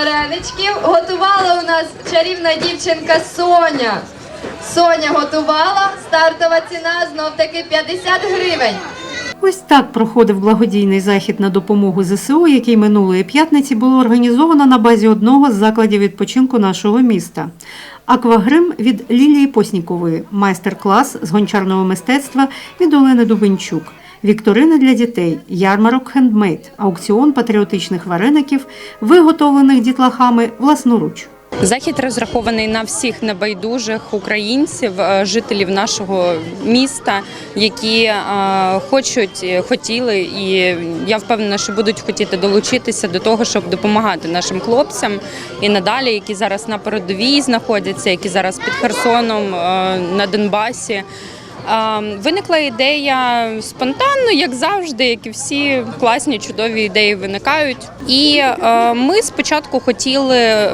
вареничків готувала у нас чарівна дівчинка Соня. Соня готувала, стартова ціна знов таки 50 гривень. Ось так проходив благодійний захід на допомогу ЗСУ, який минулої п'ятниці було організовано на базі одного з закладів відпочинку нашого міста. Аквагрим від Лілії Поснікової, майстер-клас з гончарного мистецтва від Олени Дубенчук, вікторини для дітей, ярмарок хендмейд, аукціон патріотичних вареників, виготовлених дітлахами власноруч. Захід розрахований на всіх небайдужих українців, е, жителів нашого міста, які е, хочуть, е, хотіли, і я впевнена, що будуть хотіти долучитися до того, щоб допомагати нашим хлопцям і надалі, які зараз на передовій знаходяться, які зараз під Херсоном на Донбасі. Виникла ідея спонтанно, як завжди, як і всі класні чудові ідеї виникають. І е, ми спочатку хотіли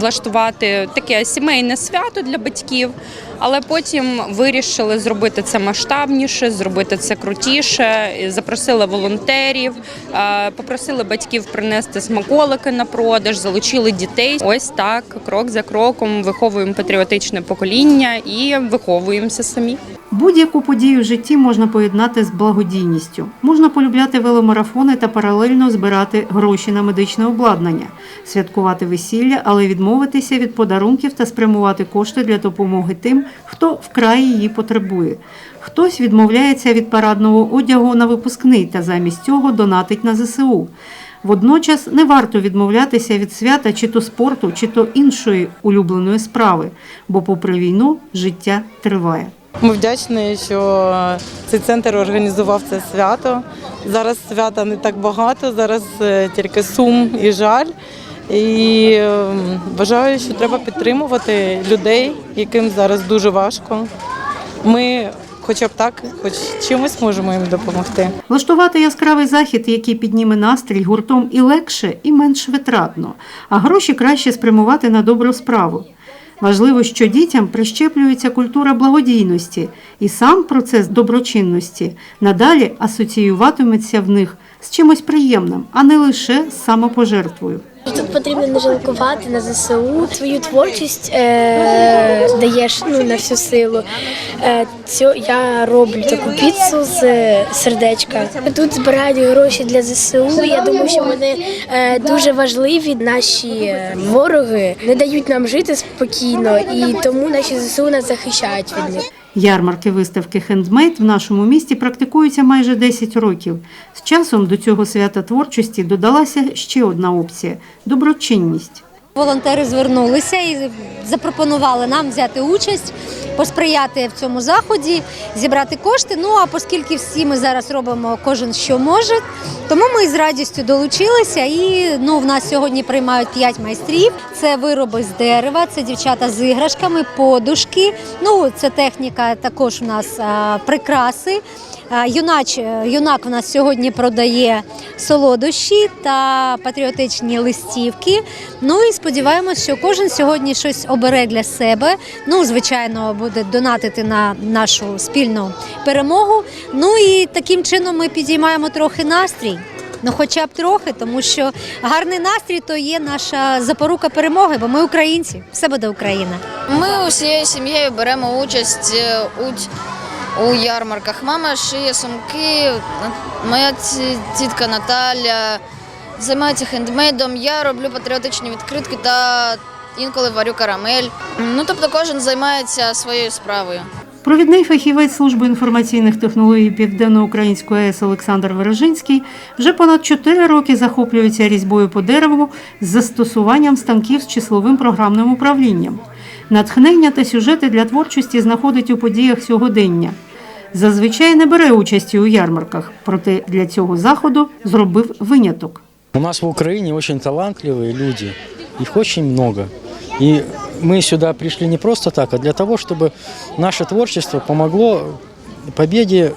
влаштувати таке сімейне свято для батьків, але потім вирішили зробити це масштабніше, зробити це крутіше. Запросили волонтерів, е, попросили батьків принести смаколики на продаж, залучили дітей. Ось так, крок за кроком, виховуємо патріотичне покоління і виховуємося самі. Будь-яку подію в житті можна поєднати з благодійністю. Можна полюбляти веломарафони та паралельно збирати гроші на медичне обладнання, святкувати весілля, але відмовитися від подарунків та спрямувати кошти для допомоги тим, хто вкрай її потребує. Хтось відмовляється від парадного одягу на випускний та замість цього донатить на ЗСУ. Водночас не варто відмовлятися від свята чи то спорту, чи то іншої улюбленої справи, бо попри війну життя триває. Ми вдячні, що цей центр організував це свято. Зараз свята не так багато, зараз е, тільки сум і жаль. І е, вважаю, що треба підтримувати людей, яким зараз дуже важко. Ми хоча б так, хоч чимось можемо їм допомогти. Влаштувати яскравий захід, який підніме настрій гуртом і легше, і менш витратно, а гроші краще спрямувати на добру справу. Важливо, що дітям прищеплюється культура благодійності, і сам процес доброчинності надалі асоціюватиметься в них з чимось приємним, а не лише з самопожертвою. Тут потрібно не жалкувати на ЗСУ. Свою творчість е, даєш ну, на всю силу. Е, цю, я роблю таку піцу з сердечка. Тут збирають гроші для ЗСУ. Я думаю, що вони е, дуже важливі. Наші е, вороги не дають нам жити спокійно, і тому наші ЗСУ нас захищають від них. Ярмарки виставки хендмейд в нашому місті практикуються майже 10 років. З часом до цього свята творчості додалася ще одна опція доброчинність. Волонтери звернулися і запропонували нам взяти участь, посприяти в цьому заході, зібрати кошти. Ну а оскільки всі ми зараз робимо кожен що може, тому ми з радістю долучилися. І ну, в нас сьогодні приймають п'ять майстрів. Це вироби з дерева, це дівчата з іграшками, подушки. Ну, це техніка також у нас а, прикраси. А, Юнач, юнак в нас сьогодні продає солодощі та патріотичні листівки. Ну і сподіваємось, що кожен сьогодні щось обере для себе. Ну, звичайно, буде донатити на нашу спільну перемогу. Ну і таким чином ми підіймаємо трохи настрій. Ну, хоча б трохи, тому що гарний настрій то є наша запорука перемоги, бо ми українці. Все буде Україна. Ми усією сім'єю беремо участь е, у, у ярмарках. Мама шиє сумки, моя тітка Наталя займається хендмейдом. Я роблю патріотичні відкритки та інколи варю карамель. Ну тобто кожен займається своєю справою. Провідний фахівець служби інформаційних технологій Південно-Української АЕС Олександр Вережинський вже понад 4 роки захоплюється різьбою по дереву з застосуванням станків з числовим програмним управлінням. Натхнення та сюжети для творчості знаходить у подіях сьогодення Зазвичай не бере участі у ярмарках, проте для цього заходу зробив виняток. У нас в Украине очень талантливые люди, их очень много. И мы сюда пришли не просто так, а для того, чтобы наше творчество помогло победе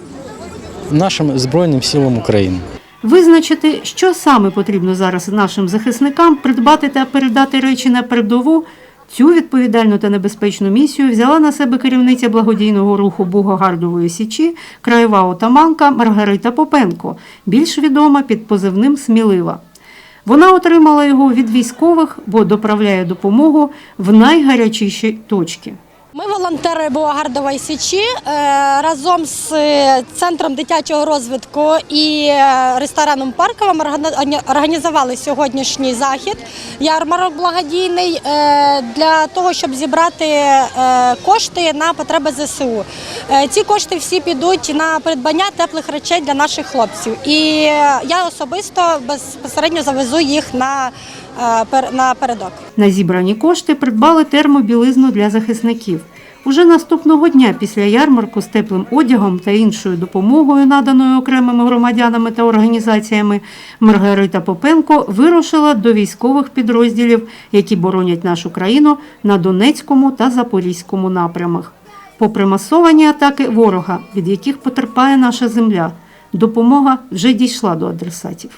нашим Збройним силам України. Визначити, що саме потрібно зараз нашим захисникам, придбати та передати речі на передову. Цю відповідальну та небезпечну місію взяла на себе керівниця благодійного руху Бугогардової січі, краєва отаманка Маргарита Попенко, більш відома під позивним Смілива. Вона отримала його від військових, бо доправляє допомогу в найгарячіші точки. Ми волонтери Буагардової січі е, разом з е, центром дитячого розвитку і е, рестораном Парковим організували сьогоднішній захід ярмарок благодійний для того, щоб зібрати кошти на потреби ЗСУ. Ці кошти всі підуть на придбання теплих речей для наших хлопців. І я особисто безпосередньо завезу їх на, е, пер- на передок. На зібрані кошти придбали термобілизну для захисників. Уже наступного дня після ярмарку з теплим одягом та іншою допомогою, наданою окремими громадянами та організаціями, Маргарита Попенко вирушила до військових підрозділів, які боронять нашу країну на Донецькому та Запорізькому напрямах. Попри масовані атаки ворога, від яких потерпає наша земля, допомога вже дійшла до адресатів.